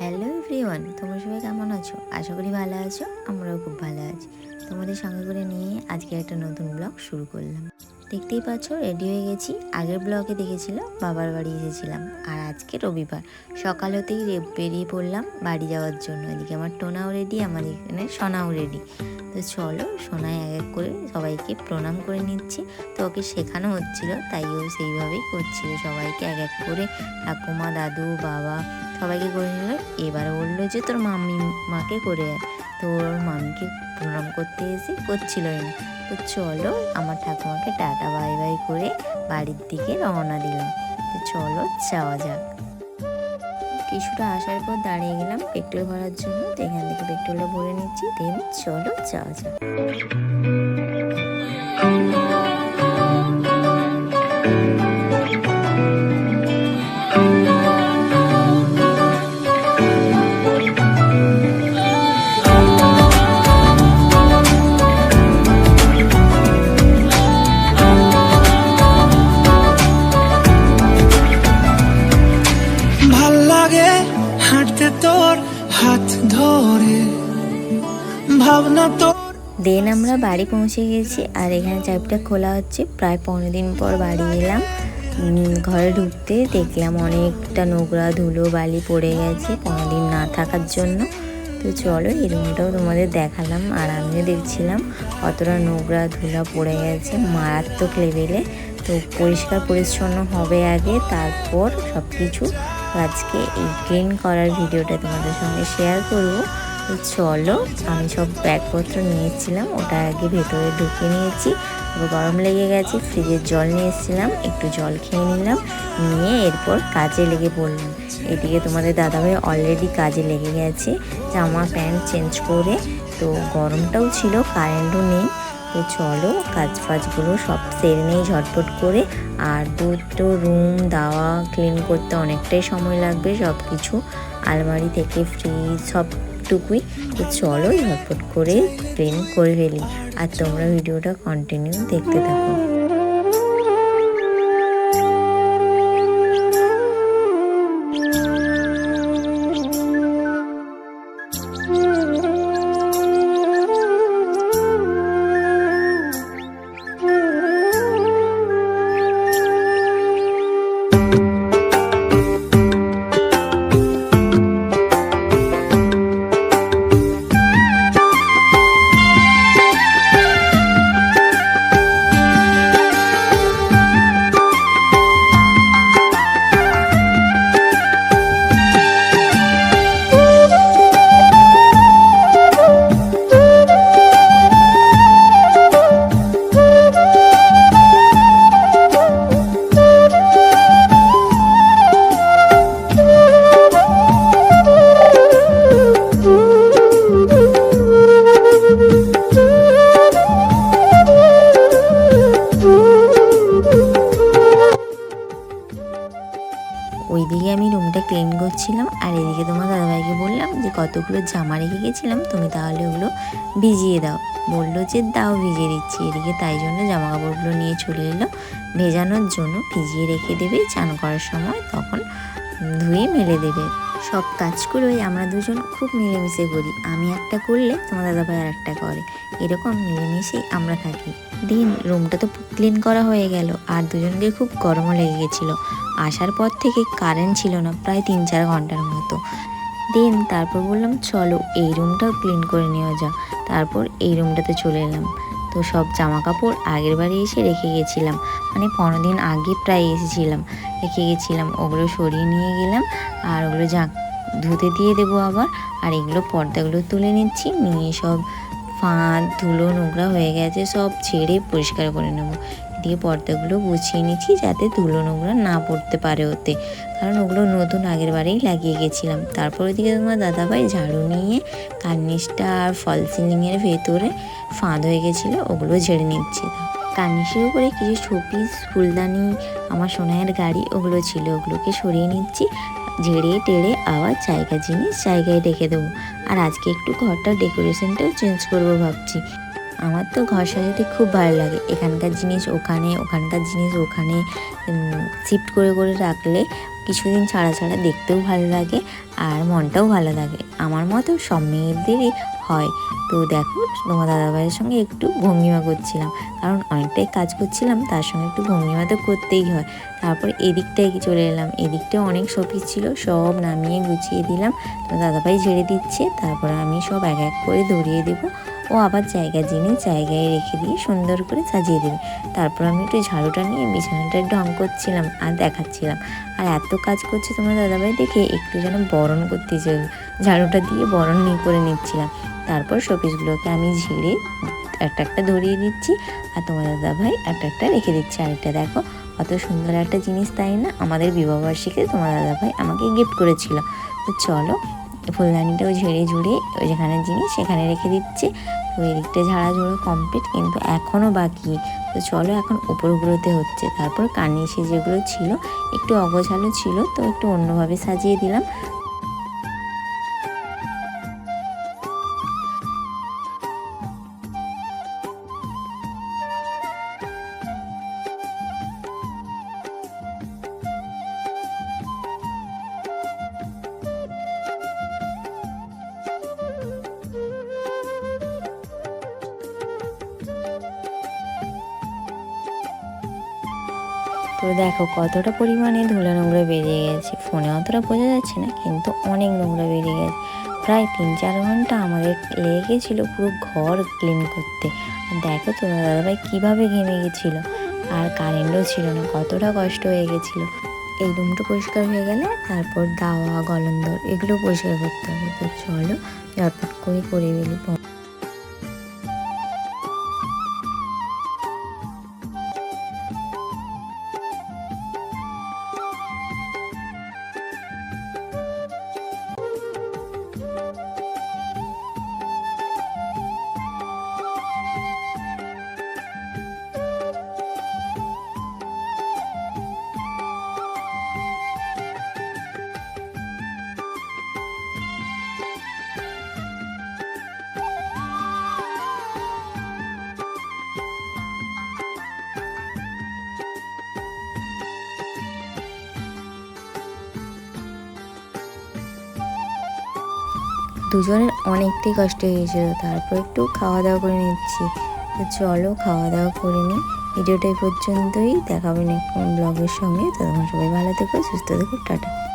Hello everyone, তোমরা সবাই কেমন আছো? আশা করি ভালো আছো, আমরাও খুব ভালো আছি। তোমাদের সঙ্গে করে নিয়ে আজকে একটা নতুন ব্লগ শুরু করলাম। দেখতেই পাচ্ছ রেডি হয়ে গেছি। আগের ব্লগে দেখেছিল, বাবার বাড়ি এসেছিলাম। আর আজকে রবিবার, সকাল হতেই বেরিয়ে পড়লাম বাড়ি যাওয়ার জন্য। এদিকে আমার টোনাও রেডি আমার এখানে সোনাও রেডি তো চলো, সোনায় এক এক করে সবাইকে প্রণাম করে নিচ্ছি। তো ওকে শেখানো হচ্ছিল, তাই ও সেইভাবেই করছিল সবাইকে এক এক করে। ঠাকুমা, দাদু, বাবা সবাইকে করে নিল। এবার বলল যে, তোর মাম্মি মাকে করে তো ওর মামিকে প্রণাম করতে এসে করছিলই না তো চলো, আমার ঠাকুমাকে টাটা, বাই বাই করে বাড়ির দিকে রওনা দিলাম। তো চলো, যাওয়া যাক। কিছুটা আসার পর দাঁড়িয়ে গেলাম পেট্রোল ভরার জন্য। তো এখান থেকে পেট্রোলটা ভরে নিচ্ছি। দেন চলো, যাওয়া যাক। লাগে হাঁটতে তোর হাত ধরে। ভাবনা তোর দেন আমরা বাড়ি পৌঁছে গেছি আর এখানে চাবিটা খোলা হচ্ছে। প্রায় পনেরো দিন পর বাড়ি এলাম। ঘরে ঢুকতে দেখলাম অনেকটা নোংরা ধুলো বালি পড়ে গেছে পনেরো দিন না থাকার জন্য। তো চলো এই রুমটাও তোমাদের দেখালাম আর আমিও দেখছিলাম কতটা নোংরা ধুলা পড়ে গেছে মারাত্মক লেভেলে তো পরিষ্কার পরিচ্ছন্ন হবে আগে, তারপর সব কিছু আজকে এই ক্লিন করার ভিডিওটা তোমাদের সঙ্গে শেয়ার করব। চলো, আমি সব ব্যাগপত্র নিয়েছিলাম, ওটা আগে ভেতরে ঢুকে নিয়েছি। তারপর গরম লেগে গেছে ফ্রিজের জল নিয়ে এসেছিলাম, একটু জল খেয়ে নিলাম, নিয়ে এরপর কাজে লেগে পড়লাম। এদিকে তোমাদের দাদাভাই অলরেডি কাজে লেগে গেছে জামা প্যান্ট চেঞ্জ করে, তো গরমটাও ছিল কারেন্টও নেই। তো চলো কাজ ফাজগুলো সব সেরে নেই ঝটপট করে। আর দুটো রুম, দাওয়া ক্লিন করতে অনেকটাই সময় লাগবে সব কিছু আলমারি থেকে ফ্রিজ সবটুকুই। তো চলো ঝটপট করে ক্লিন করে ফেলি। আর তোমরা ভিডিওটা কন্টিনিউ দেখতে থাকো। ক্লিন করছিলাম আর এদিকে তোমার দাদাভাইকে বললাম যে কতগুলো জামা রেখে গেছিলাম, তুমি তাহলে ওগুলো ভিজিয়ে দাও। বলল যে দাও, ভিজিয়ে দিচ্ছি। এদিকে তাই জন্য জামা কাপড়গুলো নিয়ে চলে এলো। ভেজানোর জন্য ভিজিয়ে রেখে দেবে, চান করার সময় তখন ধুয়ে মেলে দেবে। সব কাজগুলোই আমরা দুজন খুব মিলেমিশে করি। আমি একটা করলে তোমার দাদাভাই আর একটা করে। এরকম মিলেমিশেই আমরা থাকি। দিন রুমটা তো ক্লিন করা হয়ে গেল। আর দুজনকে খুব গরমও লেগে গেছিল। আসার পর থেকে কারেন্ট ছিল না, প্রায় তিন চার ঘণ্টার মতো। দেন তারপর বললাম, চলো, এই রুমটাও ক্লিন করে নেওয়া যাক। তারপর এই রুমটাতে চলে এলাম। তো সব জামা কাপড় আগের বাড়ি এসে রেখে গেছিলাম। মানে পনেরো দিন আগে প্রায় এসেছিলাম। রেখে গেছিলাম, ওগুলো সরিয়ে নিয়ে গেলাম, আর ওগুলো যা ধুতে দিয়ে দেবো আবার। আর এগুলো পর্দাগুলো তুলে নিচ্ছি, নিয়ে সব ফাঁদ, ধুলো, নোংরা হয়ে গেছে, সব ছেড়ে পরিষ্কার করে নেব। এদিকে পর্দাগুলো গুছিয়ে নিচ্ছি যাতে ধুলো নোংরা না পড়তে পারে ওতে। কারণ ওগুলো নতুন, আগের বারেই লাগিয়ে গেছিলাম। তারপর ওদিকে তোমার দাদাভাই ঝাড়ু নিয়ে, কার্নিশটা আর ফল সিলিংয়ের ভেতরে ফাঁদ হয়ে গেছিল, ওগুলো ঝেড়ে নিচ্ছি। কার্নিশের উপরে কিছু শোপিস, ফুলদানি, আমার সোনাইয়ের গাড়ি, ওগুলো ছিল। ওগুলোকে সরিয়ে নিচ্ছি, ঝেড়ে টেড়ে আবার জায়গা জিনিস জায়গায় রেখে দেবো। আর আজকে একটু ঘরটার ডেকোরেশনটাও চেঞ্জ করব ভাবছি। আমার তো ঘর সাজাতে খুব ভালো লাগে। এখানকার জিনিস ওখানে, ওখানকার জিনিস ওখানে শিফট করে করে রাখলে কিছুদিন ছাড়া ছাড়া দেখতেও ভালো লাগে আর মনটাও ভালো লাগে। আমার মতো সব মেয়েদেরই হয়। তো দেখো, তোমার দাদাভাইয়ের সঙ্গে একটু ভঙ্গিমা করছিলাম। কারণ অনেকটাই কাজ করছিলাম, তার সঙ্গে একটু ভঙ্গিমা তো করতেই হয়। তারপর এদিকটায় চলে এলাম। এদিকটায় অনেক শোপিস ছিল, সব নামিয়ে গুছিয়ে দিলাম। তো দাদাভাই ঝেড়ে দিচ্ছে, তারপর আমি সব এক এক করে ধরিয়ে দেবো। ও আবার জায়গা জিনিস জায়গায় রেখে দিয়ে সুন্দর করে সাজিয়ে দেবে তারপর আমি একটু ঝাড়ুটা নিয়ে বিছানাটা ঢং করছিলাম আর দেখাচ্ছিলাম। আর এত কাজ করছে তোমার দাদাভাই দেখে একটু যেন বরণ করতে চাই ঝাড়ুটা দিয়ে বরণ নিয়ে করে নিচ্ছিলাম। তারপর শোপিসগুলোকে আমি ঝেড়ে একটা একটা ধরিয়ে দিচ্ছি আর তোমার দাদাভাই একটা একটা রেখে দিচ্ছে। আরেকটা দেখো অত সুন্দর একটা জিনিস, তাই না? আমাদের বিবাহবার্ষিকী তোমার দাদাভাই আমাকে গিফট করেছিল। তো চলো ফুলদানিটাও ঝেড়ে ঝুড়ে ওই যেখানে জিনিস সেখানে রেখে দিচ্ছে। তো এদিকটা ঝাড়া ঝুড়ো কমপ্লিট কিন্তু এখনও বাকি। তো চলো এখন উপরগুলোতে হচ্ছে। তারপর কানিসে যেগুলো ছিল, একটু অগোছালো ছিল, তো একটু অন্যভাবে সাজিয়ে দিলাম। তো দেখো কতটা পরিমাণে ধুলো নোংরা বেরিয়ে গেছে। ফোনে অতটা বোঝা যাচ্ছে না, কিন্তু অনেক নোংরা বেরিয়ে গেছে। প্রায় তিন চার ঘণ্টা আমাদের লেগে গেছিল পুরো ঘর ক্লিন করতে। দেখো তোমার দাদাভাই কীভাবে ঘেমে গেছিল। আর কারেন্টও ছিল না, কতটা কষ্ট হয়ে গেছিল। এই রুমটা পরিষ্কার হয়ে গেলে তারপর দাওয়া, গলন্দর, এগুলো পরিষ্কার করতে হবে। তো চলো ঝটপট করে করে ফেলি দুজনের অনেকটাই কষ্ট হয়েছিল তারপর একটু খাওয়া দাওয়া করে নিচ্ছি। তো চলো খাওয়া দাওয়া করে নিই। ভিডিওটা পর্যন্তই। দেখাবেন কোন ব্লগের সঙ্গে। তো তখন সবাই ভালো থেকো, সুস্থ থেকো, টাটা।